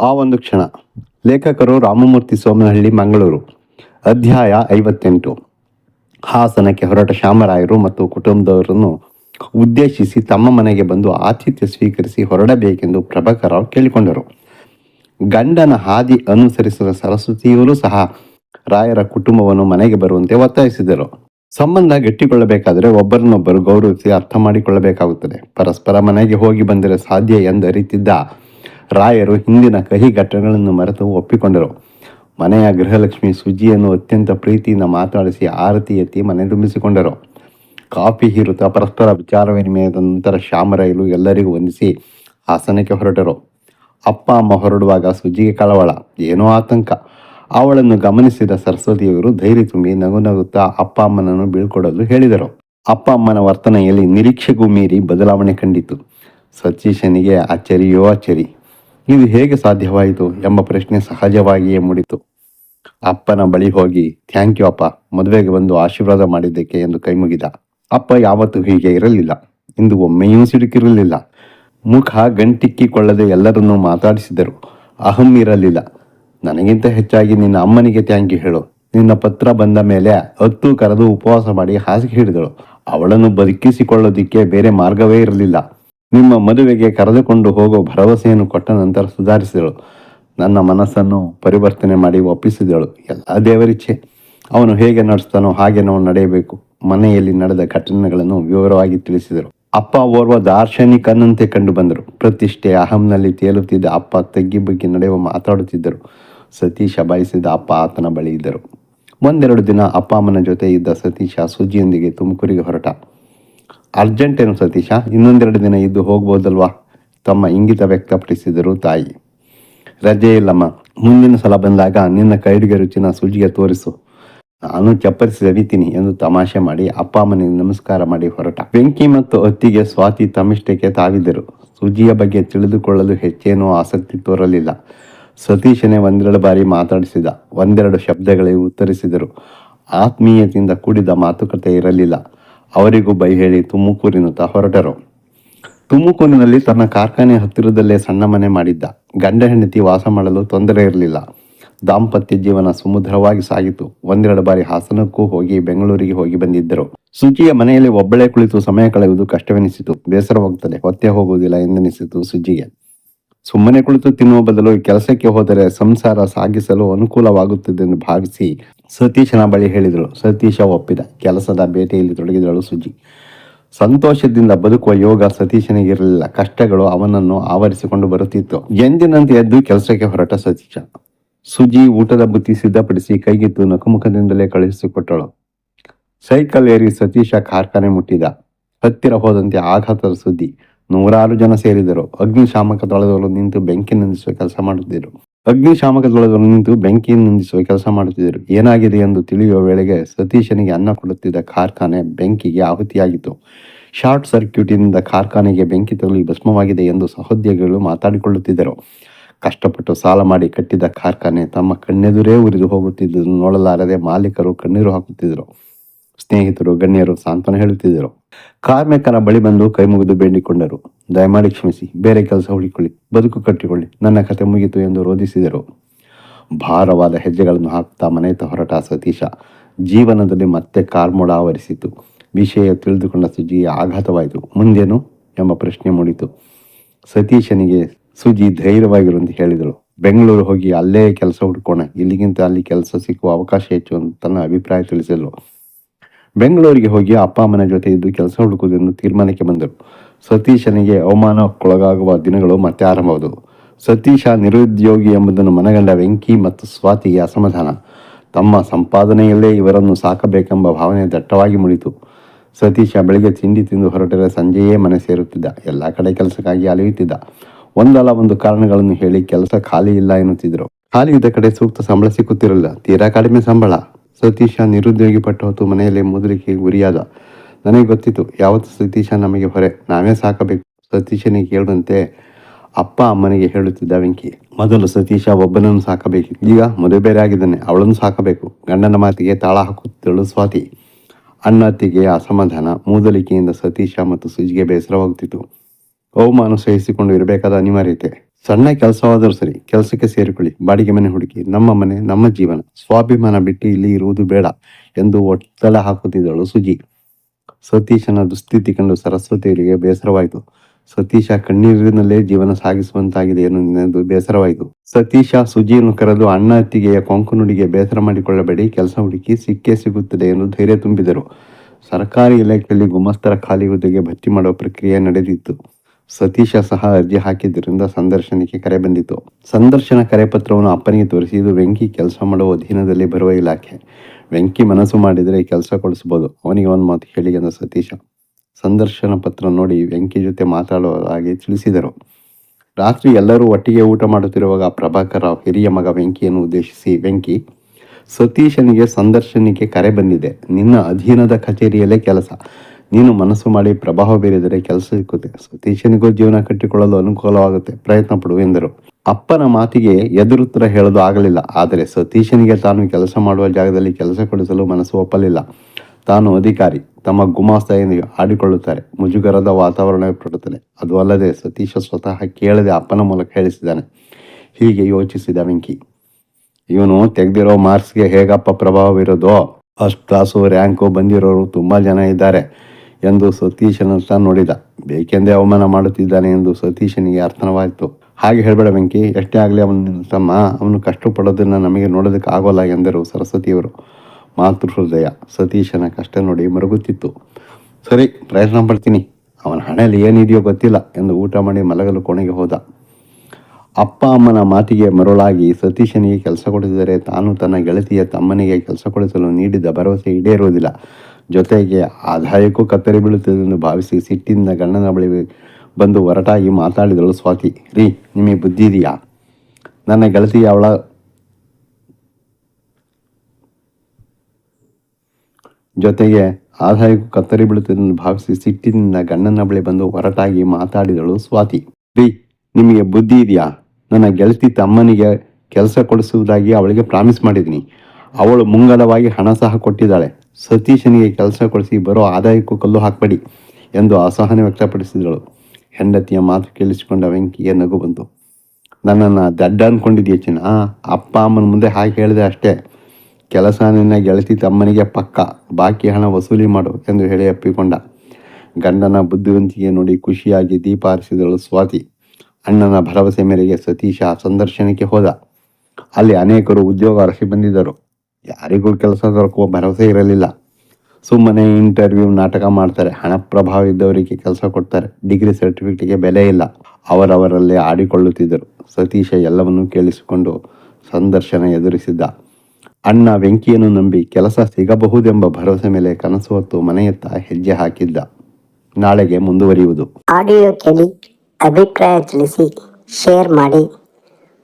ಆ ಒಂದು ಕ್ಷಣ. ಲೇಖಕರು ರಾಮಮೂರ್ತಿ ಸೋಮನಹಳ್ಳಿ, ಮಂಗಳೂರು. ಅಧ್ಯಾಯ ಐವತ್ತೆಂಟು. ಹಾಸನಕ್ಕೆ ಹೊರಟ ಶ್ಯಾಮರಾಯರು ಮತ್ತು ಕುಟುಂಬದವರನ್ನು ಉದ್ದೇಶಿಸಿ ತಮ್ಮ ಮನೆಗೆ ಬಂದು ಆತಿಥ್ಯ ಸ್ವೀಕರಿಸಿ ಹೊರಡಬೇಕೆಂದು ಪ್ರಭಾಕರ್ ಕೇಳಿಕೊಂಡರು. ಗಂಡನ ಹಾದಿ ಅನುಸರಿಸಿದ ಸರಸ್ವತಿಯವರು ಸಹ ರಾಯರ ಕುಟುಂಬವನ್ನು ಮನೆಗೆ ಬರುವಂತೆ ಒತ್ತಾಯಿಸಿದರು. ಸಂಬಂಧ ಗಟ್ಟಿಕೊಳ್ಳಬೇಕಾದರೆ ಒಬ್ಬರನ್ನೊಬ್ಬರು ಗೌರವಿಸಿ ಅರ್ಥ ಮಾಡಿಕೊಳ್ಳಬೇಕಾಗುತ್ತದೆ. ಪರಸ್ಪರ ಮನೆಗೆ ಹೋಗಿ ಬಂದರೆ ಸಾಧ್ಯ ಎಂದರಿತಿದ್ದ ರಾಯರು ಹಿಂದಿನ ಕಹಿ ಘಟನೆಗಳನ್ನು ಮರೆತು ಒಪ್ಪಿಕೊಂಡರು. ಮನೆಯ ಗೃಹಲಕ್ಷ್ಮಿ ಸುಜಿಯನ್ನು ಅತ್ಯಂತ ಪ್ರೀತಿಯಿಂದ ಮಾತಾಡಿಸಿ ಆರತಿ ಎತ್ತಿ ಮನೆ ತುಂಬಿಸಿಕೊಂಡರು. ಕಾಫಿ ಹೀರುತ್ತಾ ಪರಸ್ಪರ ವಿಚಾರ ವಿನಿಮಯದ ನಂತರ ಶ್ಯಾಮರಾಯರು ಎಲ್ಲರಿಗೂ ವಂದಿಸಿ ಹಾಸನಕ್ಕೆ ಹೊರಟರು. ಅಪ್ಪ ಅಮ್ಮ ಹೊರಡುವಾಗ ಸುಜಿಗೆ ಕಳವಳ, ಏನೋ ಆತಂಕ. ಅವಳನ್ನು ಗಮನಿಸಿದ ಸರಸ್ವತಿಯವರು ಧೈರ್ಯ ತುಂಬಿ ನಗು ನಗುತ್ತಾ ಅಪ್ಪ ಅಮ್ಮನನ್ನು ಬೀಳ್ಕೊಡಲು ಹೇಳಿದರು. ಅಪ್ಪ ಅಮ್ಮನ ವರ್ತನೆಯಲ್ಲಿ ನಿರೀಕ್ಷೆಗೂ ಮೀರಿ ಬದಲಾವಣೆ ಕಂಡಿತು ಸತೀಶನಿಗೆ ಅಚ್ಚರಿಯೋ ಅಚ್ಚರಿ. ಇದು ಹೇಗೆ ಸಾಧ್ಯವಾಯಿತು ಎಂಬ ಪ್ರಶ್ನೆ ಸಹಜವಾಗಿಯೇ ಮೂಡಿತು. ಅಪ್ಪನ ಬಳಿ ಹೋಗಿ, ಥ್ಯಾಂಕ್ ಯು ಅಪ್ಪ, ಮದುವೆಗೆ ಬಂದು ಆಶೀರ್ವಾದ ಮಾಡಿದ್ದಕ್ಕೆ ಎಂದು ಕೈಮುಗಿದ ಅಪ್ಪ ಯಾವತ್ತೂ ಹೀಗೆ ಇರಲಿಲ್ಲ. ಇಂದು ಒಮ್ಮೆಯೂ ಸಿಡುಕಿರಲಿಲ್ಲ. ಮುಖ ಗಂಟಿಕ್ಕಿಕೊಳ್ಳದೆ ಎಲ್ಲರನ್ನೂ ಮಾತಾಡಿಸಿದರು. ಅಹಂ ಇರಲಿಲ್ಲ. ನನಗಿಂತ ಹೆಚ್ಚಾಗಿ ನಿನ್ನ ಅಮ್ಮನಿಗೆ ಥ್ಯಾಂಕ್ ಯು ಹೇಳು. ನಿನ್ನ ಪತ್ರ ಬಂದ ಮೇಲೆ ಹತ್ತು ಕರೆದು ಉಪವಾಸ ಮಾಡಿ ಹಾಸಿಗೆ ಹಿಡಿದಳು. ಅವಳನ್ನು ಬದುಕಿಸಿಕೊಳ್ಳೋದಿಕ್ಕೆ ಬೇರೆ ಮಾರ್ಗವೇ ಇರಲಿಲ್ಲ. ನಿಮ್ಮ ಮದುವೆಗೆ ಕರೆದುಕೊಂಡು ಹೋಗೋ ಭರವಸೆಯನ್ನು ಕೊಟ್ಟ ನಂತರ ಸುಧಾರಿಸಿದಳು. ನನ್ನ ಮನಸ್ಸನ್ನು ಪರಿವರ್ತನೆ ಮಾಡಿ ಒಪ್ಪಿಸಿದಳು. ಎಲ್ಲ ದೇವರಿಚ್ಛೆ. ಅವನು ಹೇಗೆ ನಡೆಸ್ತಾನೋ ಹಾಗೆ ನಾವು ನಡೆಯಬೇಕು. ಮನೆಯಲ್ಲಿ ನಡೆದ ಘಟನೆಗಳನ್ನು ವಿವರವಾಗಿ ತಿಳಿಸಿದರು. ಅಪ್ಪ ಓರ್ವ ದಾರ್ಶನಿಕನಂತೆ ಕಂಡು ಬಂದರು. ಪ್ರತಿಷ್ಠೆ ಅಹಂನಲ್ಲಿ ತೇಲುತ್ತಿದ್ದ ಅಪ್ಪ ತಗ್ಗಿ ಬಗ್ಗೆ ನಡೆಯುವ ಮಾತಾಡುತ್ತಿದ್ದರು. ಸತೀಶ ಬಯಸಿದ ಅಪ್ಪ ಆತನ ಬಳಿ ಇದ್ದರು. ಒಂದೆರಡು ದಿನ ಅಪ್ಪ ಅಮ್ಮನ ಜೊತೆ ಇದ್ದ ಸತೀಶ ಸುಜಿಯೊಂದಿಗೆ ತುಮಕೂರಿಗೆ ಹೊರಟ. ಅರ್ಜೆಂಟ್ ಏನು ಸತೀಶ? ಇನ್ನೊಂದೆರಡು ದಿನ ಇದ್ದು ಹೋಗ್ಬೋದಲ್ವಾ? ತಮ್ಮ ಇಂಗಿತ ವ್ಯಕ್ತಪಡಿಸಿದರು ತಾಯಿ. ರಜೆ ಇಲ್ಲಮ್ಮ. ಮುಂದಿನ ಸಲ ಬಂದಾಗ ನಿನ್ನ ಕೈಡಿಗೆ ರುಚಿನ ಸುಜಿಗೆ ತೋರಿಸು. ನಾನು ಚಪ್ಪರಿಸಿ ಸವಿತೀನಿ ಎಂದು ತಮಾಷೆ ಮಾಡಿ ಅಪ್ಪ ಅಮ್ಮನಿಗೆ ನಮಸ್ಕಾರ ಮಾಡಿ ಹೊರಟ. ಬೆಂಕಿ ಮತ್ತು ಅತ್ತಿಗೆ ಸ್ವಾತಿ ತಮ್ಮಿಷ್ಟಕ್ಕೆ ತಾವಿದ್ದರು. ಸುಜಿಯ ಬಗ್ಗೆ ತಿಳಿದುಕೊಳ್ಳಲು ಹೆಚ್ಚೇನೂ ಆಸಕ್ತಿ ತೋರಲಿಲ್ಲ. ಸತೀಶನೇ ಒಂದೆರಡು ಬಾರಿ ಮಾತಾಡಿಸಿದ. ಒಂದೆರಡು ಶಬ್ದಗಳಿಗೆ ಉತ್ತರಿಸಿದರು. ಆತ್ಮೀಯತೆಯಿಂದ ಕೂಡಿದ ಮಾತುಕತೆ ಇರಲಿಲ್ಲ. ಅವರಿಗೂ ಬೈ ಹೇಳಿ ತುಮಕೂರಿನತ್ತ ಹೊರಟರು. ತುಮಕೂರಿನಲ್ಲಿ ತನ್ನ ಕಾರ್ಖಾನೆ ಹತ್ತಿರದಲ್ಲೇ ಸಣ್ಣ ಮನೆ ಮಾಡಿದ್ದ. ಗಂಡ ಹೆಂಡತಿ ವಾಸ ಮಾಡಲು ತೊಂದರೆ ಇರಲಿಲ್ಲ. ದಾಂಪತ್ಯ ಜೀವನ ಸುಮಧುರವಾಗಿ ಸಾಗಿತು. ಒಂದೆರಡು ಬಾರಿ ಹಾಸನಕ್ಕೂ ಹೋಗಿ ಬೆಂಗಳೂರಿಗೆ ಹೋಗಿ ಬಂದಿದ್ದರು. ಸುಜಿಯ ಮನೆಯಲ್ಲಿ ಒಬ್ಬಳೇ ಕುಳಿತು ಸಮಯ ಕಳೆಯುವುದು ಕಷ್ಟವೆನಿಸಿತು. ಬೇಸರವಾಗುತ್ತದೆ. ಹೊತ್ತೆ ಹೋಗುವುದಿಲ್ಲ ಎಂದೆನಿಸಿತು ಸುಜಿಗೆ. ಸುಮ್ಮನೆ ಕುಳಿತು ತಿನ್ನುವ ಬದಲು ಕೆಲಸಕ್ಕೆ ಹೋದರೆ ಸಂಸಾರ ಸಾಗಿಸಲು ಅನುಕೂಲವಾಗುತ್ತದೆ ಎಂದು ಭಾವಿಸಿ ಸತೀಶನ ಬಳಿ ಹೇಳಿದಳು ಸತೀಶ ಒಪ್ಪಿದ. ಕೆಲಸದ ಬೇಟೆಯಲ್ಲಿ ತೊಡಗಿದಳು ಸುಜಿ. ಸಂತೋಷದಿಂದ ಬದುಕುವ ಯೋಗ ಸತೀಶನಿಗಿರಲಿಲ್ಲ. ಕಷ್ಟಗಳು ಅವನನ್ನು ಆವರಿಸಿಕೊಂಡು ಬರುತ್ತಿತ್ತು. ಎಂದಿನಂತೆ ಎದ್ದು ಕೆಲಸಕ್ಕೆ ಹೊರಟ ಸತೀಶ. ಸುಜಿ ಊಟದ ಬುತ್ತಿ ಸಿದ್ಧಪಡಿಸಿ ಕೈಗಿತ್ತು ನಕುಮುಖದಿಂದಲೇ ಕಳುಹಿಸಿಕೊಟ್ಟಳು. ಸೈಕಲ್ ಏರಿ ಸತೀಶ ಕಾರ್ಖಾನೆ ಮುಟ್ಟಿದ. ಹತ್ತಿರ ಹೋದಂತೆ ಆಘಾತದ ಸುದ್ದಿ. ನೂರಾರು ಜನ ಸೇರಿದರು. ಅಗ್ನಿಶಾಮಕ ದಳದವರು ನಿಂತು ಬೆಂಕಿ ನಂದಿಸುವ ಕೆಲಸ ಮಾಡುತ್ತಿದ್ದರು. ಅಗ್ನಿಶಾಮಕ ದಳದವರು ನಿಂತು ಬೆಂಕಿಯನ್ನು ನಂದಿಸುವ ಕೆಲಸ ಮಾಡುತ್ತಿದ್ದರು. ಏನಾಗಿದೆ ಎಂದು ತಿಳಿಯುವ ವೇಳೆಗೆ ಸತೀಶನಿಗೆ ಅನ್ನ ಕೊಡುತ್ತಿದ್ದ ಕಾರ್ಖಾನೆ ಬೆಂಕಿಗೆ ಆಹುತಿಯಾಗಿತ್ತು. ಶಾರ್ಟ್ ಸರ್ಕ್ಯೂಟಿನಿಂದ ಕಾರ್ಖಾನೆಗೆ ಬೆಂಕಿ ತಗುಲಿ ಭಸ್ಮವಾಗಿದೆ ಎಂದು ಸಹೋದ್ಯೋಗಿಗಳು ಮಾತಾಡಿಕೊಳ್ಳುತ್ತಿದ್ದರು. ಕಷ್ಟಪಟ್ಟು ಸಾಲ ಮಾಡಿ ಕಟ್ಟಿದ ಕಾರ್ಖಾನೆ ತಮ್ಮ ಕಣ್ಣೆದುರೇ ಉರಿದು ಹೋಗುತ್ತಿದ್ದುದನ್ನು ನೋಡಲಾರದೆ ಮಾಲೀಕರು ಕಣ್ಣೀರು ಹಾಕುತ್ತಿದ್ದರು. ಸ್ನೇಹಿತರು, ಗಣ್ಯರು ಸಾಂತ್ವನ ಹೇಳುತ್ತಿದ್ದರು. ಕಾರ್ಮಿಕರ ಬಳಿ ಬಂದು ಕೈ ಮುಗಿದು ಬೇಡಿಕೊಂಡರು. ದಯಮಾಡಿ ಕ್ಷಮಿಸಿ, ಬೇರೆ ಕೆಲಸ ಹುಡುಕೊಳ್ಳಿ ಬದುಕು ಕಟ್ಟಿಕೊಳ್ಳಿ, ನನ್ನ ಕತೆ ಮುಗಿತು ಎಂದು ರೋಧಿಸಿದರು ಭಾರವಾದ ಹೆಜ್ಜೆಗಳನ್ನು ಹಾಕ್ತಾ ಮನೆಯತ್ತ ಹೊರಟ ಸತೀಶ, ಜೀವನದಲ್ಲಿ ಮತ್ತೆ ಕಾರ್ಮೋಡ ಆವರಿಸಿತು. ವಿಷಯ ತಿಳಿದುಕೊಂಡ ಸುಜಿ ಆಘಾತವಾಯಿತು. ಮುಂದೇನು ಎಂಬ ಪ್ರಶ್ನೆ ಮೂಡಿತು. ಸತೀಶನಿಗೆ, ಸುಜಿ ಧೈರ್ಯವಾಗಿರು ಅಂತ ಹೇಳಿದಳು. ಬೆಂಗಳೂರು ಹೋಗಿ ಅಲ್ಲೇ ಕೆಲಸ ಹುಡ್ಕೋಣ, ಇಲ್ಲಿಗಿಂತ ಅಲ್ಲಿ ಕೆಲಸ ಸಿಕ್ಕುವ ಅವಕಾಶ ಹೆಚ್ಚು ಅಂತ ತನ್ನ ಅಭಿಪ್ರಾಯ ತಿಳಿಸಿದಳು. ಬೆಂಗಳೂರಿಗೆ ಹೋಗಿ ಅಪ್ಪ ಅಮ್ಮನ ಜೊತೆ ಇದ್ದು ಕೆಲಸ ಹುಡುಕುವುದೆಂದು ತೀರ್ಮಾನಕ್ಕೆ ಬಂದರು. ಸತೀಶನಿಗೆ ಅವಮಾನಕ್ಕೊಳಗಾಗುವ ದಿನಗಳು ಮತ್ತೆ ಆರಂಭವಾದವು. ಸತೀಶ ನಿರುದ್ಯೋಗಿ ಎಂಬುದನ್ನು ಮನಗಂಡ ವೆಂಕಿ ಮತ್ತು ಸ್ವಾತಿಗೆ ಅಸಮಾಧಾನ. ತಮ್ಮ ಸಂಪಾದನೆಯಲ್ಲೇ ಇವರನ್ನು ಸಾಕಬೇಕೆಂಬ ಭಾವನೆ ದಟ್ಟವಾಗಿ ಮುಳಿತು. ಸತೀಶ ಬೆಳಿಗ್ಗೆ ತಿಂಡಿ ತಿಂದು ಹೊರಟರೆ ಸಂಜೆಯೇ ಮನೆ ಸೇರುತ್ತಿದ್ದ. ಎಲ್ಲ ಕಡೆ ಕೆಲಸಕ್ಕಾಗಿ ಅಲೆಯುತ್ತಿದ್ದ. ಒಂದಲ್ಲ ಒಂದು ಕಾರಣಗಳನ್ನು ಹೇಳಿ ಕೆಲಸ ಖಾಲಿ ಇಲ್ಲ ಎನ್ನುತ್ತಿದ್ದರು. ಖಾಲಿ ಇದ್ದ ಕಡೆ ಸೂಕ್ತ ಸಂಬಳ ಸಿಕ್ಕುತ್ತಿರಲಿಲ್ಲ. ತೀರಾ ಕಡಿಮೆ ಸಂಬಳ. ಸತೀಶ ನಿರುದ್ಯೋಗಿ ಪಟ್ಟ ಹೊತ್ತು ಮನೆಯಲ್ಲಿ ಮುದ್ರಿಕೆ ಗುರಿಯಾದ. ನನಗೆ ಗೊತ್ತಿತ್ತು, ಯಾವತ್ತು ಸತೀಶ ನಮಗೆ ಹೊರೆ, ನಾವೇ ಸಾಕಬೇಕು. ಸತೀಶನಿಗೆ ಕೇಳುವಂತೆ ಅಪ್ಪ ಅಮ್ಮನಿಗೆ ಹೇಳುತ್ತಿದ್ದ ವೆಂಕಿ, ಮೊದಲು ಸತೀಶ ಒಬ್ಬನನ್ನು ಸಾಕಬೇಕು. ಈಗ ಮದುವೆ ಬೇರೆ ಆಗಿದ್ದಾನೆ, ಅವಳನ್ನು ಸಾಕಬೇಕು. ಗಂಡನ ಮಾತಿಗೆ ತಾಳ ಹಾಕುತ್ತಿದ್ದಳು ಸ್ವಾತಿ. ಅಣ್ಣತ್ತಿಗೆ ಅಸಮಾಧಾನ, ಮೂದಲಿಕೆಯಿಂದ ಸತೀಶ ಮತ್ತು ಸುಜಿಗೆ ಬೇಸರವಾಗುತ್ತಿತ್ತು. ಅವಮಾನ ಸಹಿಸಿಕೊಂಡು ಇರಬೇಕಾದ ಅನಿವಾರ್ಯತೆ. ಸಣ್ಣ ಕೆಲಸವಾದರೂ ಸರಿ ಕೆಲಸಕ್ಕೆ ಸೇರಿಕೊಳ್ಳಿ. ಬಾಡಿಗೆ ಮನೆ ಹುಡುಕಿ, ನಮ್ಮ ಮನೆ, ನಮ್ಮ ಜೀವನ. ಸ್ವಾಭಿಮಾನ ಬಿಟ್ಟು ಇಲ್ಲಿ ಇರುವುದು ಬೇಡ ಎಂದು ಒತ್ತಡ ಹಾಕುತ್ತಿದ್ದಳು ಸುಜಿ. ಸತೀಶನ ದುಸ್ಥಿತಿ ಕಂಡು ಸರಸ್ವತಿಯರಿಗೆ ಬೇಸರವಾಯಿತು. ಸತೀಶ ಕಣ್ಣೀರಿನಲ್ಲೇ ಜೀವನ ಸಾಗಿಸುವಂತಾಗಿದೆ ಎಂದು ಬೇಸರವಾಯಿತು. ಸತೀಶ ಸುಜಿಯನ್ನು ಕರೆದು ಅಣ್ಣ ಅತ್ತಿಗೆಯ ಕೊಂಕು ನುಡಿಗೆ ಬೇಸರ ಮಾಡಿಕೊಳ್ಳಬೇಡಿ, ಕೆಲಸ ಹುಡುಕಿ ಸಿಕ್ಕೇ ಸಿಗುತ್ತದೆ ಎಂದು ಧೈರ್ಯ ತುಂಬಿದರು. ಸರ್ಕಾರಿ ಇಲಾಖೆಯಲ್ಲಿ ಗುಮಸ್ತರ ಖಾಲಿ ಹುದ್ದೆಗೆ ಭರ್ತಿ ಮಾಡುವ ಪ್ರಕ್ರಿಯೆ ನಡೆದಿತ್ತು. ಸತೀಶ ಸಹ ಅರ್ಜಿ ಹಾಕಿದ್ದರಿಂದ ಸಂದರ್ಶನಕ್ಕೆ ಕರೆ ಬಂದಿತು ಸಂದರ್ಶನ ಕರೆಪತ್ರವನ್ನು ಅಪ್ಪನಿಗೆ ತೋರಿಸಿ, ಇದು ವೆಂಕಿ ಕೆಲಸ ಮಾಡುವ ಅಧೀನದಲ್ಲಿ ಬರುವ ಇಲಾಖೆ. ವೆಂಕಿ ಮನಸ್ಸು ಮಾಡಿದರೆ ಕೆಲಸ ಕೊಡಿಸ್ಬೋದು. ಅವನಿಗೆ ಒಂದು ಮಾತು ಹೇಳಿ ಎಂದ ಸತೀಶ. ಸಂದರ್ಶನ ಪತ್ರ ನೋಡಿ ವೆಂಕಿ ಜೊತೆ ಮಾತಾಡುವ ಹಾಗೆ ತಿಳಿಸಿದರು. ರಾತ್ರಿ ಎಲ್ಲರೂ ಒಟ್ಟಿಗೆ ಊಟ ಮಾಡುತ್ತಿರುವಾಗ ಪ್ರಭಾಕರ್ ರಾವ್ ಹಿರಿಯ ಮಗ ವೆಂಕಿಯನ್ನು ಉದ್ದೇಶಿಸಿ, ವೆಂಕಿ, ಸತೀಶನಿಗೆ ಸಂದರ್ಶನಕ್ಕೆ ಕರೆ ಬಂದಿದೆ. ನಿನ್ನ ಅಧೀನದ ಕಚೇರಿಯಲ್ಲೇ ಕೆಲಸ. ನೀನು ಮನಸ್ಸು ಮಾಡಿ ಪ್ರಭಾವ ಬೀರಿದರೆ ಕೆಲಸ ಸಿಕ್ಕುತ್ತೆ. ಸತೀಶನಿಗೂ ಜೀವನ ಕಟ್ಟಿಕೊಳ್ಳಲು ಅನುಕೂಲವಾಗುತ್ತೆ. ಪ್ರಯತ್ನ ಪಡು ಎಂದರು. ಅಪ್ಪನ ಮಾತಿಗೆ ಎದುರುತ್ತರ ಹೇಳಲು ಆಗಲಿಲ್ಲ. ಆದರೆ ಸತೀಶನಿಗೆ ತಾನು ಕೆಲಸ ಮಾಡುವ ಜಾಗದಲ್ಲಿ ಕೆಲಸ ಕೊಡಿಸಲು ಮನಸ್ಸು ಒಪ್ಪಲಿಲ್ಲ. ತಾನು ಅಧಿಕಾರಿ, ತಮ್ಮ ಗುಮಾಸ್ತ ಎಂದು ಆಡಿಕೊಳ್ಳುತ್ತಾರೆ. ಮುಜುಗರದ ವಾತಾವರಣ ಪಡುತ್ತದೆ. ಅದು ಅಲ್ಲದೆ ಸತೀಶ ಸ್ವತಃ ಕೇಳದೆ ಅಪ್ಪನ ಮೂಲಕ ಹೇಳಿಸಿದ್ದಾನೆ. ಹೀಗೆ ಯೋಚಿಸಿದ ವೆಂಕಿ. ಇವನು ತೆಗೆದಿರೋ ಮಾರ್ಕ್ಸ್ಗೆ ಹೇಗಪ್ಪ ಪ್ರಭಾವ ಇರೋದೋ ಫಸ್ಟ್ ಕ್ಲಾಸು ರ್ಯಾಂಕು ಬಂದಿರೋರು ತುಂಬ ಜನ ಇದ್ದಾರೆ. ಎಂದು ಸತೀಶನಂತ ನೋಡಿದ. ಬೇಕೆಂದೇ ಅವಮಾನ ಮಾಡುತ್ತಿದ್ದಾನೆ ಎಂದು ಸತೀಶನಿಗೆ ಅರ್ಥವಾಯಿತು. ಹಾಗೆ ಹೇಳಬೇಡ ವೆಂಕಿ, ಎಷ್ಟೇ ಆಗಲಿ ಅವನ ತಮ್ಮ. ಅವನು ಕಷ್ಟಪಡೋದನ್ನು ನಮಗೆ ನೋಡೋದಕ್ಕೆ ಆಗೋಲ್ಲ ಎಂದರು ಸರಸ್ವತಿಯವರು. ಮಾತೃ ಹೃದಯ ಸತೀಶನ ಕಷ್ಟ ನೋಡಿ ಮರುಗುತ್ತಿತ್ತು. ಸರಿ, ಪ್ರಯತ್ನ ಪಡ್ತೀನಿ. ಅವನ ಹಣೆಯಲ್ಲಿ ಏನಿದೆಯೋ ಗೊತ್ತಿಲ್ಲ ಎಂದು ಊಟ ಮಾಡಿ ಮಲಗಲು ಕೋಣೆಗೆ ಹೋದ. ಅಪ್ಪ ಅಮ್ಮನ ಮಾತಿಗೆ ಮರುಳಾಗಿ ಸತೀಶನಿಗೆ ಕೆಲಸ ಕೊಡಿಸಿದರೆ ತಾನು ತನ್ನ ಗೆಳತಿಯ ತಮ್ಮನಿಗೆ ಕೆಲಸ ಕೊಡಿಸಲು ನೀಡಿದ ಭರವಸೆ ಈಡೇರುವುದಿಲ್ಲ. ಜೊತೆಗೆ ಆದಾಯಕ್ಕೂ ಕತ್ತರಿ ಬೀಳುತ್ತದೆ ಎಂದು ಭಾವಿಸಿ ಸಿಟ್ಟಿಂದ ಗಂಡನ ಬಳಿ ಬಂದು ಹೊರಟಾಗಿ ಮಾತಾಡಿದಳು ಸ್ವಾತಿ. ರೀ, ನಿಮಗೆ ಬುದ್ಧಿ ಇದೆಯಾ? ನನ್ನ ಗೆಳತಿ ಅವಳ ಜೊತೆಗೆ ಆದಾಯಕ್ಕೂ ಕತ್ತರಿ ಬೀಳುತ್ತದೆ ಎಂದು ಭಾವಿಸಿ ಸಿಟ್ಟಿನಿಂದ ಗಂಡನ ಬಳಿ ಬಂದು ಹೊರಟಾಗಿ ಮಾತಾಡಿದಳು ಸ್ವಾತಿ. ರೀ, ನಿಮಗೆ ಬುದ್ಧಿ ಇದೆಯಾ? ನನ್ನ ಗೆಳತಿ ತಮ್ಮನಿಗೆ ಕೆಲಸ ಕೊಡಿಸುವುದಾಗಿ ಅವಳಿಗೆ ಪ್ರಾಮಿಸ್ ಮಾಡಿದ್ದೀನಿ. ಅವಳು ಮುಂಗಡವಾಗಿ ಹಣ ಸಹ ಕೊಟ್ಟಿದ್ದಾಳೆ. ಸತೀಶನಿಗೆ ಕೆಲಸ ಕೊಡಿಸಿ ಬರೋ ಆದಾಯಕ್ಕೂ ಕಲ್ಲು ಹಾಕಬೇಡಿ ಎಂದು ಅಸಹನೆ ವ್ಯಕ್ತಪಡಿಸಿದಳು. ಹೆಂಡತಿಯ ಮಾತು ಕೇಳಿಸಿಕೊಂಡ ವೆಂಕಿಗೆ ನಗು ಬಂತು. ನನ್ನನ್ನು ದಡ್ಡ ಅಂದ್ಕೊಂಡಿದ್ದೀಯ ಚಿನ್ನ? ಅಪ್ಪ ಅಮ್ಮನ ಮುಂದೆ ಹಾಗೆ ಹೇಳಿದೆ ಅಷ್ಟೇ. ಕೆಲಸ ನಿನ್ನ ಗೆಳತಿ ತಮ್ಮನಿಗೆ ಪಕ್ಕ. ಬಾಕಿ ಹಣ ವಸೂಲಿ ಮಾಡು ಎಂದು ಹೇಳಿ ಅಪ್ಪಿಕೊಂಡ. ಗಂಡನ ಬುದ್ಧಿವಂತಿಕೆ ನೋಡಿ ಖುಷಿಯಾಗಿ ದೀಪ ಹಾರಿಸಿದಳು ಸ್ವಾತಿ. ಅಣ್ಣನ ಭರವಸೆ ಮೇರೆಗೆ ಸತೀಶ ಸಂದರ್ಶನಕ್ಕೆ ಹೋದ. ಅಲ್ಲಿ ಅನೇಕರು ಉದ್ಯೋಗ ಅರಸಿ ಬಂದಿದ್ದರು. ಯಾರಿಗೂ ಕೆಲಸ ದೊರಕುವ ಭರವಸೆ ಇರಲಿಲ್ಲ. ಸುಮ್ಮನೆ ಇಂಟರ್ವ್ಯೂ ನಾಟಕ ಮಾಡ್ತಾರೆ. ಹಣ ಪ್ರಭಾವ ಇದ್ದವರಿಗೆ ಕೆಲಸ ಕೊಡ್ತಾರೆ. ಡಿಗ್ರಿ ಸರ್ಟಿಫಿಕೇಟ್ಗೆ ಬೆಲೆ ಇಲ್ಲ. ಅವರವರಲ್ಲೇ ಆಡಿಕೊಳ್ಳುತ್ತಿದ್ದರು. ಸತೀಶ ಎಲ್ಲವನ್ನೂ ಕೇಳಿಸಿಕೊಂಡು ಸಂದರ್ಶನ ಎದುರಿಸಿದ್ದ. ಅಣ್ಣ ವೆಂಕಿಯನ್ನು ನಂಬಿ ಕೆಲಸ ಸಿಗಬಹುದೆಂಬ ಭರವಸೆ ಮೇಲೆ ಕನಸು ಹೊತ್ತು ಮನೆಯತ್ತ ಹೆಜ್ಜೆ ಹಾಕಿದ್ದ. ನಾಳೆಗೆ ಮುಂದುವರಿಯುವುದು. ಆಡಿಯೋ ಕೇಳಿ, ಅಭಿಪ್ರಾಯ ತಿಳಿಸಿ ಶೇರ್ ಮಾಡಿ.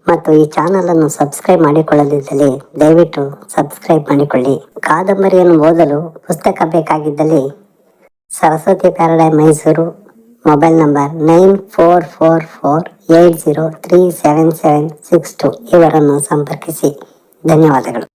ಮತ್ತು ಈ ಚಾನಲನ್ನು ಸಬ್ಸ್ಕ್ರೈಬ್ ಮಾಡಿಕೊಳ್ಳದಿದ್ದಲ್ಲಿ ದಯವಿಟ್ಟು ಸಬ್ಸ್ಕ್ರೈಬ್ ಮಾಡಿಕೊಳ್ಳಿ. ಕಾದಂಬರಿಯನ್ನು ಓದಲು ಪುಸ್ತಕ ಬೇಕಾಗಿದ್ದಲ್ಲಿ Saraswati Paradise Mysuru mobile number nine four four four eight zero three seven seven six two ಇವರನ್ನು ಸಂಪರ್ಕಿಸಿ. ಧನ್ಯವಾದಗಳು.